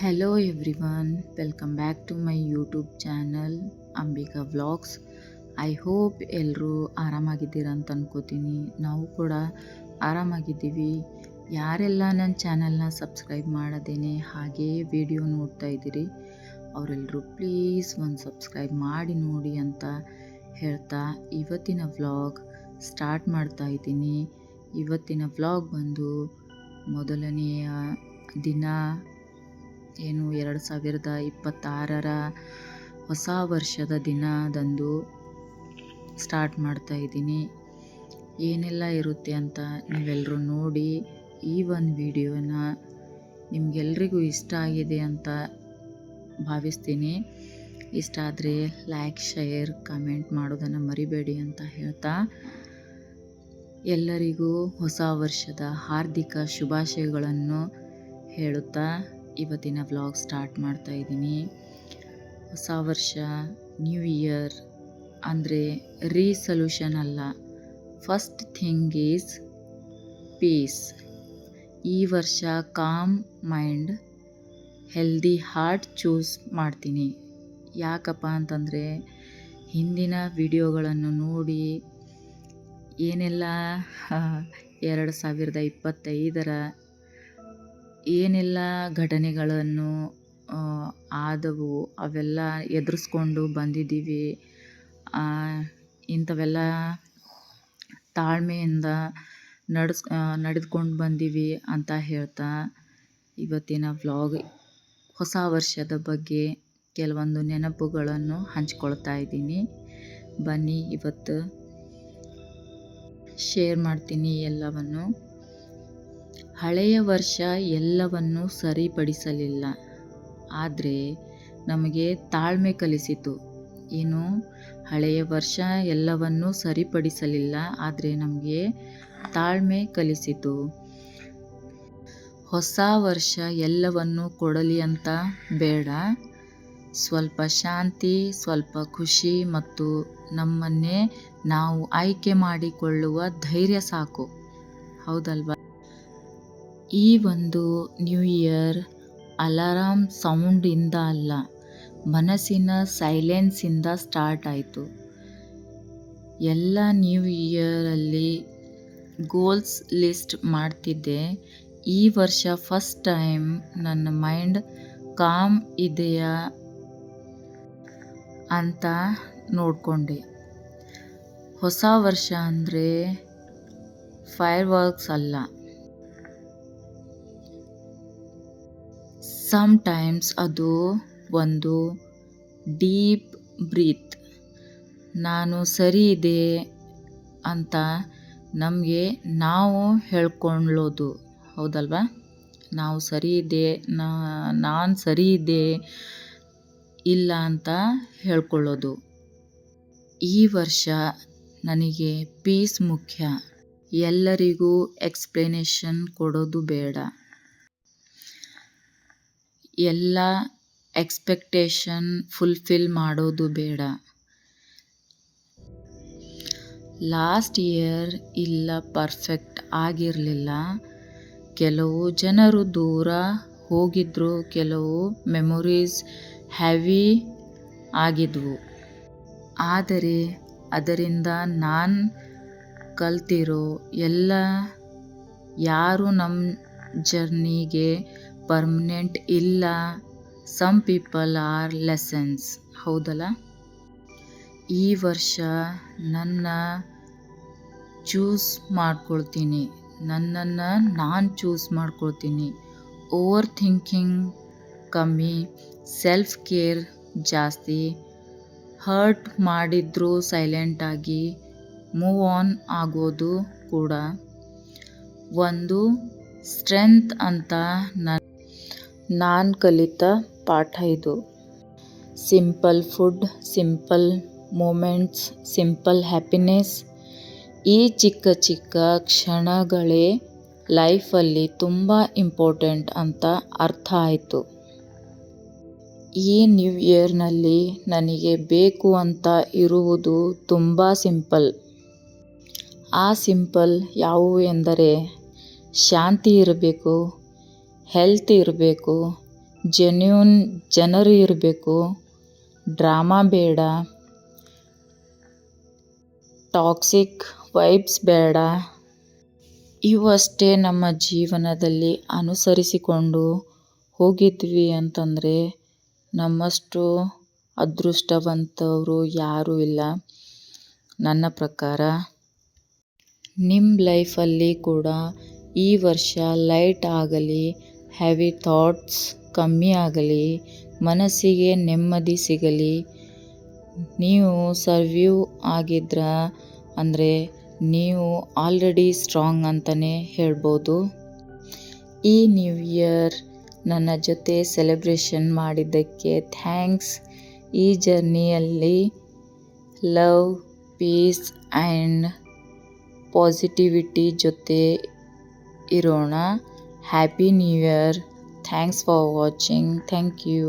Hello everyone welcome back to my YouTube channel Ambika vlogs I hope ಎಲ್ಲರೂ ಆರಾಮಾಗಿದ್ದೀರ ಅಂತ ಅನ್ಕೋತೀನಿ. ನಾವು ಕೂಡ ಆರಾಮಾಗಿದ್ದೀವಿ. ಯಾರೆಲ್ಲ ನನ್ನ ಚಾನಲ್ನ ಸಬ್ಸ್ಕ್ರೈಬ್ ಮಾಡದೇನೆ ಹಾಗೇ ವಿಡಿಯೋ ನೋಡ್ತಾ ಇದ್ದೀರಿ ಅವರೆಲ್ಲರೂ ಪ್ಲೀಸ್ ಒಂದು ಸಬ್ಸ್ಕ್ರೈಬ್ ಮಾಡಿ ನೋಡಿ ಅಂತ ಹೇಳ್ತಾ ಇವತ್ತಿನ ವ್ಲಾಗ್ ಸ್ಟಾರ್ಟ್ ಮಾಡ್ತಾ ಇದ್ದೀನಿ. ಇವತ್ತಿನ ವ್ಲಾಗ್ ಬಂದು ಮೊದಲನೆಯ ದಿನ ಏನು ಎರಡು ಸಾವಿರದ ಇಪ್ಪತ್ತಾರರ ಹೊಸ ವರ್ಷದ ದಿನದಂದು ಸ್ಟಾರ್ಟ್ ಮಾಡ್ತಾ ಇದ್ದೀನಿ. ಏನೆಲ್ಲ ಇರುತ್ತೆ ಅಂತ ನೀವೆಲ್ಲರೂ ನೋಡಿ ಈ ಒಂದು ವಿಡಿಯೋನ ನಿಮಗೆಲ್ರಿಗೂ ಇಷ್ಟ ಆಗಿದೆ ಅಂತ ಭಾವಿಸ್ತೀನಿ. ಇಷ್ಟ ಆದರೆ ಲೈಕ್ ಶೇರ್ ಕಮೆಂಟ್ ಮಾಡೋದನ್ನು ಮರಿಬೇಡಿ ಅಂತ ಹೇಳ್ತಾ ಎಲ್ಲರಿಗೂ ಹೊಸ ವರ್ಷದ ಹಾರ್ದಿಕ ಶುಭಾಶಯಗಳನ್ನು ಹೇಳುತ್ತಾ ಇವತ್ತಿನ ವ್ಲಾಗ್ ಸ್ಟಾರ್ಟ್ ಮಾಡ್ತಾ ಇದ್ದೀನಿ. ಹೊಸ ವರ್ಷ ನ್ಯೂ ಇಯರ್ ಅಂದರೆ ರೀಸಲ್ಯೂಷನ್ ಅಲ್ಲ. ಫಸ್ಟ್ ಥಿಂಗ್ ಈಸ್ ಪೀಸ್ ಈ ವರ್ಷ calm mind healthy heart choose ಮಾಡ್ತೀನಿ. ಯಾಕಪ್ಪ ಅಂತಂದರೆ ಹಿಂದಿನ ವಿಡಿಯೋಗಳನ್ನು ನೋಡಿ ಏನೆಲ್ಲ ಎರಡು ಸಾವಿರದ ಇಪ್ಪತ್ತೈದರ ಏನೆಲ್ಲ ಘಟನೆಗಳನ್ನು ಆದವು ಅವೆಲ್ಲ ಎದುರಿಸ್ಕೊಂಡು ಬಂದಿದ್ದೀವಿ. ಇಂಥವೆಲ್ಲ ತಾಳ್ಮೆಯಿಂದ ನಡೆಸ್ ನಡೆದುಕೊಂಡು ಬಂದೀವಿ ಅಂತ ಹೇಳ್ತಾ ಇವತ್ತಿನ ವ್ಲಾಗ್ ಹೊಸ ವರ್ಷದ ಬಗ್ಗೆ ಕೆಲವೊಂದು ನೆನಪುಗಳನ್ನು ಹಂಚ್ಕೊಳ್ತಾ ಇದ್ದೀನಿ. ಬನ್ನಿ ಇವತ್ತು ಶೇರ್ ಮಾಡ್ತೀನಿ ಎಲ್ಲವನ್ನು. ಹಳೆಯ ವರ್ಷ ಎಲ್ಲವನ್ನು ಸರಿಪಡಿಸಲಿಲ್ಲ. ಆದರೆ ನಮಗೆ ತಾಳ್ಮೆ ಕಲಿಸಿತು. ಏನು? ಹಳೆಯ ವರ್ಷ ಎಲ್ಲವನ್ನೂ ಸರಿಪಡಿಸಲಿಲ್ಲ, ಆದರೆ ನಮಗೆ ತಾಳ್ಮೆ ಕಲಿಸಿತು. ಹೊಸ ವರ್ಷ ಎಲ್ಲವನ್ನು ಕೊಡಲಿ ಅಂತ ಬೇಡ. ಸ್ವಲ್ಪ ಶಾಂತಿ, ಸ್ವಲ್ಪ ಖುಷಿ ಮತ್ತು ನಮ್ಮನ್ನೇ ನಾವು ಆಯ್ಕೆ ಮಾಡಿಕೊಳ್ಳುವ ಧೈರ್ಯ ಸಾಕು. ಹೌದಲ್ವಾ? ಈ ಒಂದು ನ್ಯೂ ಇಯರ್ ಅಲಾರಾಮ್ ಸೌಂಡಿಂದ ಅಲ್ಲ, ಮನಸ್ಸಿನ ಸೈಲೆನ್ಸಿಂದ ಸ್ಟಾರ್ಟ್ ಆಯಿತು. ಎಲ್ಲ ನ್ಯೂ ಇಯರಲ್ಲಿ ಗೋಲ್ಸ್ ಲಿಸ್ಟ್ ಮಾಡ್ತಿದ್ದೆ. ಈ ವರ್ಷ ಫಸ್ಟ್ ಟೈಮ್ ನನ್ನ ಮೈಂಡ್ ಕಾಮ್ ಇದೆಯಾ ಅಂತ ನೋಡಿಕೊಂಡೆ. ಹೊಸ ವರ್ಷ ಅಂದರೆ ಫೈರ್ ವರ್ಕ್ಸ್ ಅಲ್ಲ. ಸಮ್ಟೈಮ್ಸ್ ಅದು ಒಂದು ಡೀಪ್ ಬ್ರೀತ್ ನಾನು ಸರಿ ಇದೆ ಅಂತ ನಮಗೆ ನಾವು ಹೇಳ್ಕೊಳ್ಳೋದು. ಹೌದಲ್ವಾ? ನಾವು ಸರಿ ಇದೆ ನಾನು ಸರಿ ಇದೆ, ಇಲ್ಲ ಅಂತ ಹೇಳ್ಕೊಳ್ಳೋದು. ಈ ವರ್ಷ ನನಗೆ ಪೀಸ್ ಮುಖ್ಯ. ಎಲ್ಲರಿಗೂ ಎಕ್ಸ್ಪ್ಲನೇಷನ್ ಕೊಡೋದು ಬೇಡ. ಎಲ್ಲ ಎಕ್ಸ್ಪೆಕ್ಟೇಷನ್ ಫುಲ್ಫಿಲ್ ಮಾಡೋದು ಬೇಡ. ಲಾಸ್ಟ್ ಇಯರ್ ಇಲ್ಲ ಪರ್ಫೆಕ್ಟ್ ಆಗಿರಲಿಲ್ಲ. ಕೆಲವು ಜನರು ದೂರ ಹೋಗಿದ್ರು, ಕೆಲವು ಮೆಮೊರೀಸ್ ಹೆವಿ ಆಗಿದ್ವು. ಆದರೆ ಅದರಿಂದ ನಾನು ಕಲ್ತಿರೋ ಎಲ್ಲ ಯಾರು ನಮ್ಮ ಜರ್ನಿಗೆ ಪರ್ಮನೆಂಟ್ ಇಲ್ಲ. ಸಮ್ ಪೀಪಲ್ ಆರ್ ಲೆಸನ್ಸ್ ಹೌದಲ್ಲ? ಈ ವರ್ಷ ನನ್ನ ಚೂಸ್ ಮಾಡ್ಕೊಳ್ತೀನಿ. ನನ್ನನ್ನು ನಾನು ಚೂಸ್ ಮಾಡ್ಕೊಳ್ತೀನಿ. ಓವರ್ ಥಿಂಕಿಂಗ್ ಕಮ್ಮಿ ಸೆಲ್ಫ್ ಕೇರ್ ಜಾಸ್ತಿ ಹರ್ಟ್ ಮಾಡಿದ್ರೂ ಸೈಲೆಂಟಾಗಿ ಮೂವ್ ಆನ್ ಆಗೋದು ಕೂಡ. ಒಂದು ಸ್ಟ್ರೆಂತ್ ಅಂತ ನನ್ನ ನಾನು ಕಲಿತ ಪಾಠ ಇದು. Simple food, simple moments, simple happiness. ಈ ಚಿಕ್ಕ ಚಿಕ್ಕ ಕ್ಷಣಗಳೇ ಲೈಫಲ್ಲಿ ತುಂಬ ಇಂಪಾರ್ಟೆಂಟ್ ಅಂತ ಅರ್ಥ ಆಯಿತು. ಈ ನ್ಯೂ ಇಯರ್ನಲ್ಲಿ ನನಗೆ ಬೇಕು ಅಂತ ಇರುವುದು ತುಂಬ ಸಿಂಪಲ್. ಆ ಸಿಂಪಲ್ ಯಾವುವು ಎಂದರೆ, ಶಾಂತಿ ಇರಬೇಕು ಹೆಲ್ತ್ ಇರಬೇಕು ಜೆನ್ಯೂನ್ ಜನರು ಇರಬೇಕು ಡ್ರಾಮಾ ಬೇಡ ಟಾಕ್ಸಿಕ್ ವೈಬ್ಸ್ ಬೇಡ. ಇವಷ್ಟೇ ನಮ್ಮ ಜೀವನದಲ್ಲಿ ಅನುಸರಿಸಿಕೊಂಡು ಹೋಗಿದ್ವಿ ಅಂತಂದರೆ ನಮ್ಮಷ್ಟು ಅದೃಷ್ಟವಂತವರು ಯಾರೂ ಇಲ್ಲ. ನನ್ನ ಪ್ರಕಾರ ನಿಮ್ಮ ಲೈಫಲ್ಲಿ ಕೂಡ ಈ ವರ್ಷ ಲೈಟ್ ಆಗಲಿ ಹೆವಿ ಥಾಟ್ಸ್ ಕಮ್ಮಿ ಆಗಲಿ, ಮನಸ್ಸಿಗೆ ನೆಮ್ಮದಿ ಸಿಗಲಿ. ನೀವು ಸರ್ವ್ಯೂ ಆಗಿದ್ರ ಅಂದರೆ ನೀವು ಆಲ್ರೆಡಿ ಸ್ಟ್ರಾಂಗ್ ಅಂತಲೇ ಹೇಳ್ಬೋದು. ಈ ನ್ಯೂ ಇಯರ್ ನನ್ನ ಜೊತೆ ಸೆಲೆಬ್ರೇಷನ್ ಮಾಡಿದ್ದಕ್ಕೆ ಥ್ಯಾಂಕ್ಸ್ ಈ ಜರ್ನಿಯಲ್ಲಿ ಲವ್ ಪೀಸ್ ಆ್ಯಂಡ್ ಪಾಸಿಟಿವಿಟಿ ಜೊತೆ ಇರೋಣ. Happy New Year. Thanks for watching. Thank you.